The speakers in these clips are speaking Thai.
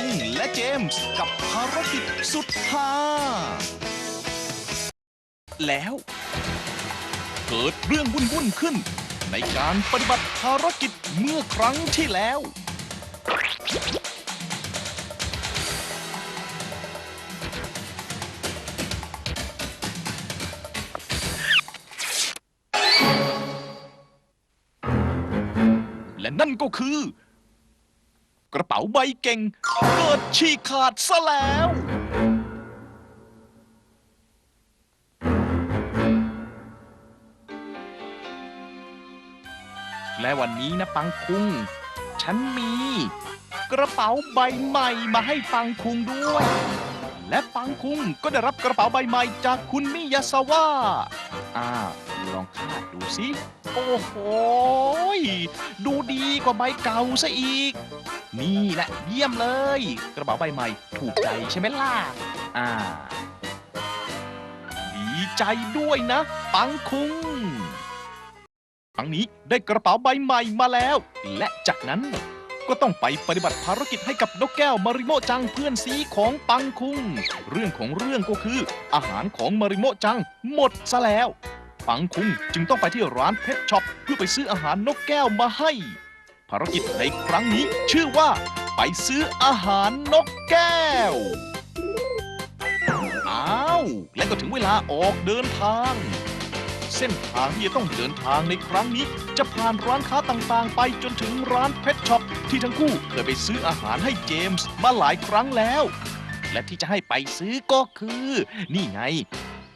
คุงและเจมส์กับภารกิจสุดฮาแล้ว เกิดเรื่องวุ่นๆขึ้น ในการปฏิบัติภารกิจเมื่อครั้งที่แล้ว และนั่นก็คือ กระเป๋าใบเก่งเกิดฉีกขาดซะแล้ว และวันนี้นะปังคุง ฉันมี กระเป๋าใบใหม่มาให้ปังคุงด้วย และปังคุงก็ได้รับกระเป๋าใบใหม่จากคุณมิยาซาวะอ้าลองคาดดูสิโอ้โหดูดีกว่าใบเก่าซะอีก นี่แหละเยี่ยมเลย กระเป๋าใบใหม่ถูกใจใช่ไหมล่ะอ่าดีใจด้วยนะ ปังคุงครั้งนี้ได้กระเป๋าใบใหม่มาแล้ว และจากนั้น ก็ต้องไปปฏิบัติภารกิจให้กับนกแก้วมาริโมจังเพื่อนซีของปังคุง เรื่องของเรื่องก็คือ อาหารของมาริโมจังหมดซะแล้ว ปังคุงจึงต้องไปที่ร้านเพชรช็อปเพื่อไปซื้ออาหารนกแก้วมาให้ ภารกิจในครั้งนี้ชื่อว่า ไปซื้ออาหารนกแก้ว อ้าว และก็ถึงเวลาออกเดินทาง เส้นทางที่จะต้องเดินทางในครั้งนี้ จะผ่านร้านค้าต่างๆ ไปจนถึงร้านเพชรช็อปที่ทั้งคู่เคยไปซื้ออาหารให้เจมส์มาหลายครั้งแล้ว และที่จะให้ไปซื้อก็คือ นี่ไง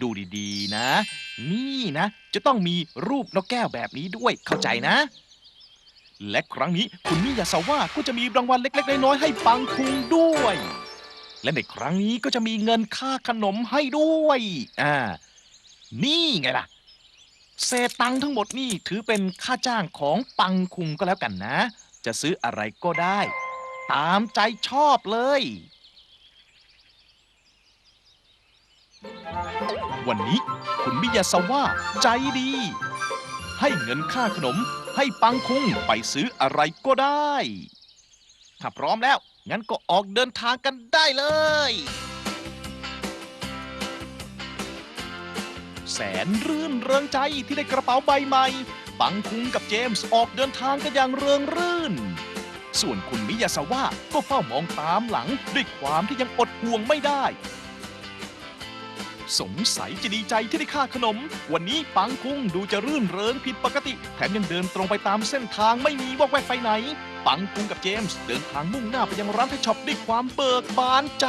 ดูดีๆนะ นี่นะ จะต้องมีรูปนกแก้วแบบนี้ด้วยเข้าใจนะ และครั้งนี้คุณมิยาซาว่าก็จะมีรางวัลเล็กๆน้อยๆให้ปังคุงด้วย และในครั้งนี้ก็จะมีเงินค่าขนมให้ด้วย อ่า นี่ไงล่ะ เศษตังค์ทั้งหมดนี่ถือเป็นค่าจ้างของปังคุงก็แล้วกันนะ จะซื้ออะไรก็ได้ ตามใจชอบเลย วันนี้คุณมิยาซาว่าใจดี ให้เงินค่าขนมให้ปังคุงไปซื้ออะไรก็ได้ ถ้าพร้อมแล้ว งั้นก็ออกเดินทางกันได้เลย แสนรื่นเริงใจที่ได้กระเป๋าใบใหม่ปังคุงกับเจมส์ออกเดินทางกันอย่างเริงรื่น ส่วนคุณมิยาซาว่าก็เฝ้ามองตามหลังด้วยความที่ยังอดห่วงไม่ได้ สงสัยจะดีใจที่ได้ค่าขนม วันนี้ปังคุงดูจะรื่นเริงผิดปกติ แถมยังเดินตรงไปตามเส้นทางไม่มีวอกแวกไปไหน ปังคุงกับเจมส์เดินทางมุ่งหน้าไปยังร้านเพชช็อปด้วยความเบิกบานใจ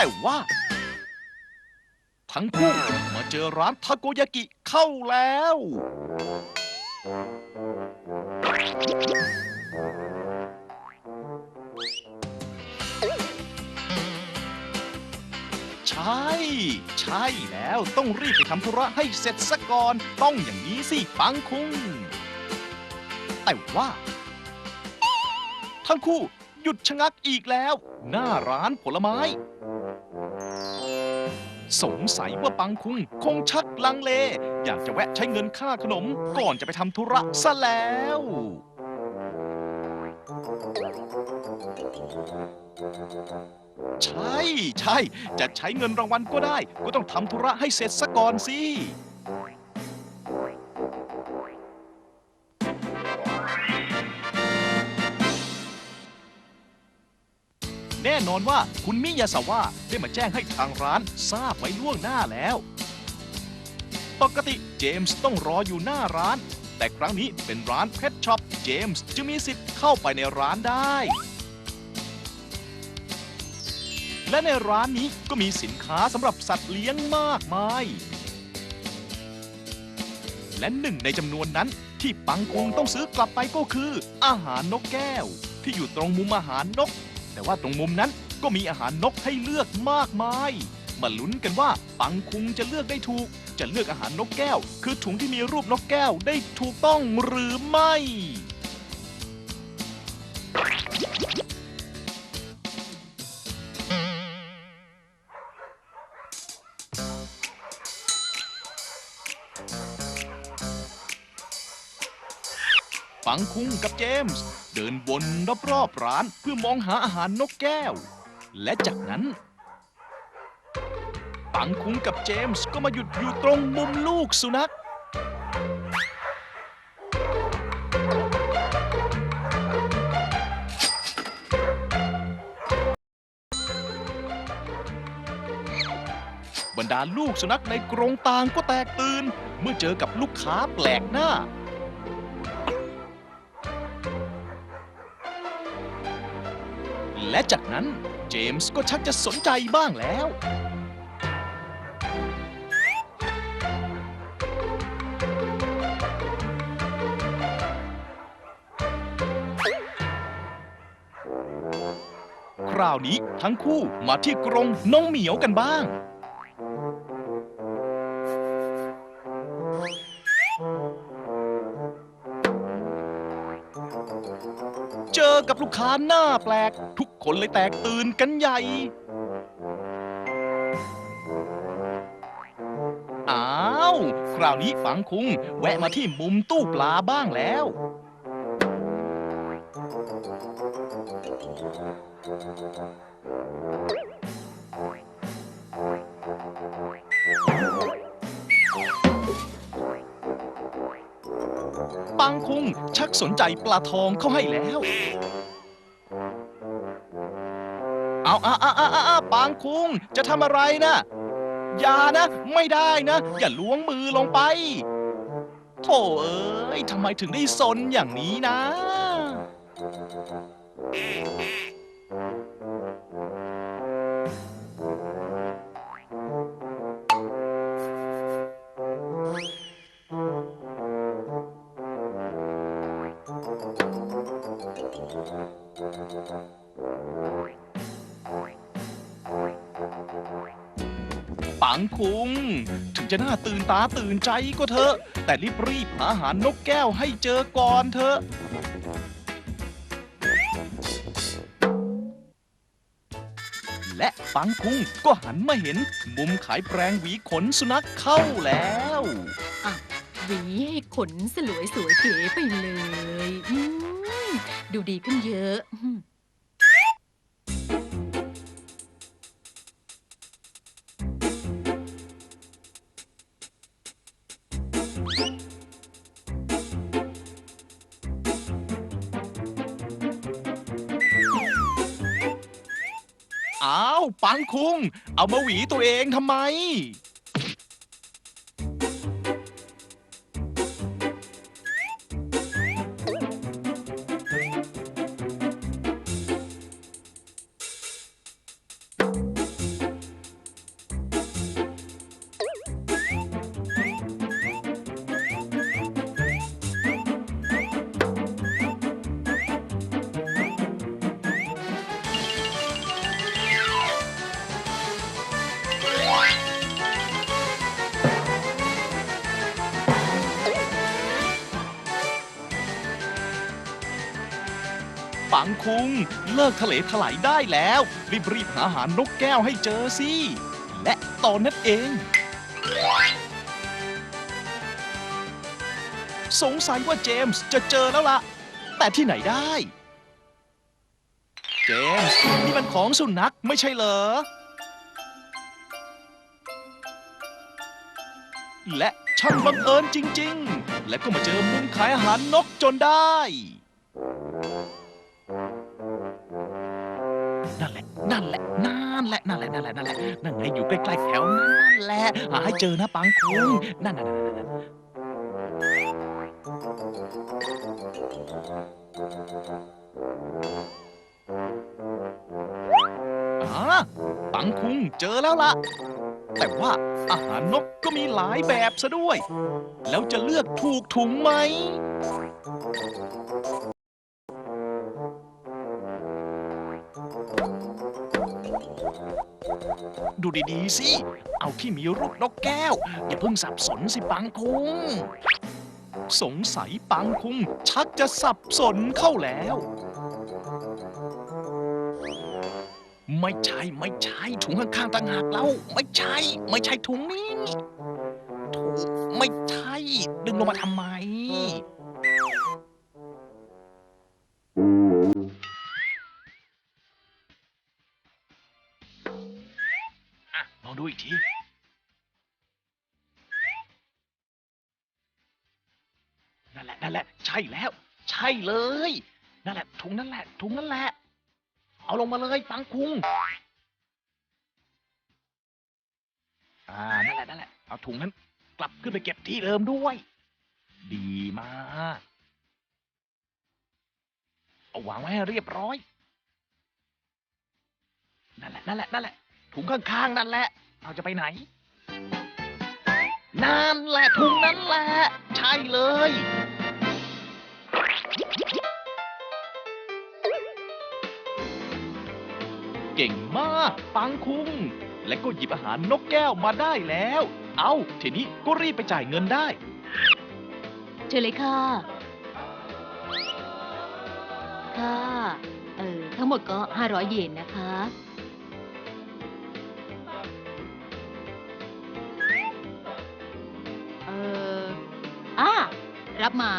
แต่ว่า ทั้งคู่มาเจอร้านทาโกยากิเข้าแล้ว ใช่ ใช่แล้วต้องรีบไปทำธุระให้เสร็จซะก่อน ต้องอย่างนี้สิปังคุง แต่ว่า ทั้งคู่หยุดชะงักอีกแล้ว หน้าร้านผลไม้ สงสัยว่าปังคุงคงชักลังเล อยากจะแวะใช้เงินค่าขนมก่อนจะไปทำธุระซะแล้ว ใช่ใช่ จะใช้เงินรางวัลก็ได้ ก็ต้องทำธุระให้เสร็จซะก่อนสิ น่นอนว่าคุณมิยาสาวะได้มาแจ้งให้ทางร้านทราบไว้ล่วงหน้าแล้ว ปกติเจมส์ต้องรออยู่หน้าร้าน แต่ครั้งนี้เป็นร้านเพชรช็อปเจมส์จะมีสิทธิ์เข้าไปในร้านได้ และในร้านนี้ก็มีสินค้าสำหรับสัตว์เลี้ยงมากมาย และหนึ่งในจำนวนนั้นที่ปังคุงต้องซื้อกลับไปก็คือ อาหารนกแก้ว ที่อยู่ตรงมุมอาหารนก แต่ว่าตรงมุมนั้น ก็มีอาหารนกให้เลือกมากมาย มาลุ้นกันว่าปังคุงจะเลือกได้ถูก จะเลือกอาหารนกแก้ว คือถุงที่มีรูปนกแก้วได้ถูกต้องหรือไม่ ปังคุงกับเจมส์ เดินวนรอบๆร้านเพื่อมองหาอาหารนกแก้ว และจากนั้น ปังคุ้งกับเจมส์ก็มาหยุดอยู่ตรงมุมลูกสุนัข บรรดาลูกสุนัขในกรงต่างก็แตกตื่น เมื่อเจอกับลูกค้าแปลกหน้าและจากนั้น เจมส์ก็ชักจะสนใจบ้างแล้ว คราวนี้ทั้งคู่มาที่กรงน้องเหมียวกันบ้าง กับลูกค้าหน้าแปลก ทุกคนเลยแตกตื่นกันใหญ่ อ้าว คราวนี้ปังคุง แวะมาที่มุมตู้ปลาบ้างแล้ว ปังคุงชักสนใจปลาทองเข้าให้แล้ว อาอาอาอาอาเอาปังคุง จะทำอะไรนะอย่านะ ไม่ได้นะ อย่าล้วงมือลงไปโธ่เอ้ยทำไมถึงได้สนอย่างนี้นะ ถึงจะน่าตื่นตาตื่นใจก็เถอะ แต่รีบรีบหาหารนกแก้วให้เจอก่อนเถอะ และปังคุงก็หันมาเห็น มุมขายแปรงหวีขนสุนัขเข้าแล้วหวีให้ขนสลวยสวยเก๋ไปเลยอืมดูดีขึ้นเยอะ ปังคุง เอามาหวีตัวเองทำไม คุง เลิกทะเลถลายได้แล้ว รีบรีบหาอาหารนกแก้วให้เจอสิ และตอนนั้นเอง สงสัยว่าเจมส์จะเจอแล้วล่ะ แต่ที่ไหนได้ เจมส์นี่มันของสุนัขไม่ใช่เหรอ และช่างบังเอิญจริง ๆ และก็มาเจอมุมขายอาหารนกจนได้ นั่นแหละ นั่นแหละ นั่นแหละ นั่นแหละ นั่นแหละ นั่นไงอยู่ใกล้ๆแถวนั่นแหละ หาให้เจอนะปังคุงนั่นนั่นนั่นนั่นอ่าปังคุงเจอแล้วล่ะ แต่ว่าอาหารนกก็มีหลายแบบซะด้วย แล้วจะเลือกถูกถุงไหม ดูดีๆสิ เอาที่มีรูปนกแก้ว อย่าเพิ่งสับสนสิปังคุง สงสัยปังคุง ชักจะสับสนเข้าแล้ว ไม่ใช่ไม่ใช่ถุงข้างๆต่างหากเราไม่ใช่ ไม่ใช่ถุงนี้ถุงไม่ใช่ ดึงลงมาทำไม ใช่แล้ว ใช่เลย นั่นแหละ ถุงนั่นแหละ ถุงนั่นแหละ เอาลงมาเลยปังคุง อ่า นั่นแหละ นั่นแหละ เอาถุงนั้น กลับขึ้นไปเก็บที่เดิมด้วย ดีมาก เอาวางไว้ให้เรียบร้อย นั่นแหละ นั่นแหละ นั่นแหละ ถุงข้างๆ นั่นแหละ เราจะไปไหนนั่นแหละถุงนั้นแหละ ใช่เลย เก่งมาก ปังคุง และก็หยิบอาหารนกแก้วมาได้แล้ว เอาทีนี้ก็รีบไปจ่ายเงินได้ เชิญเลยค่ะ ค่ะ เออทั้งหมดก็ 500 เยนนะคะ เอออ่ารับมา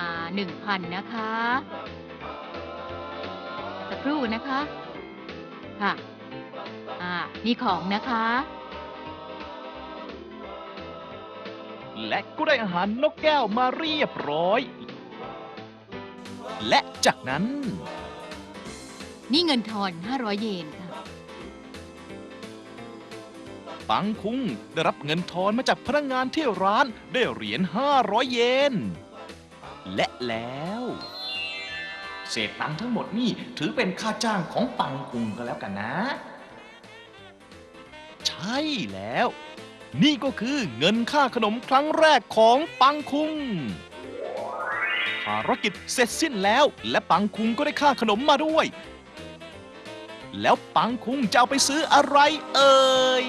1,000 นะคะ สักครู่นะคะ ค่ะ นี่ของนะคะ และก็ได้อาหารนกแก้วมาเรียบร้อย และจากนั้น นี่เงินทอน 500 เยนค่ะ ปังคุงได้รับเงินทอนมาจากพนักงานที่ร้านได้เหรียญ500 เยน และแล้ว เศษตังค์ทั้งหมดนี่ถือเป็นค่าจ้างของปังคุงก็แล้วกันนะใช่แล้ว นี่ก็คือเงินค่าขนมครั้งแรกของปังคุง ภารกิจเสร็จสิ้นแล้วและปังคุงก็ได้ค่าขนมมาด้วย แล้วปังคุงจะเอาไปซื้ออะไรเอ่ย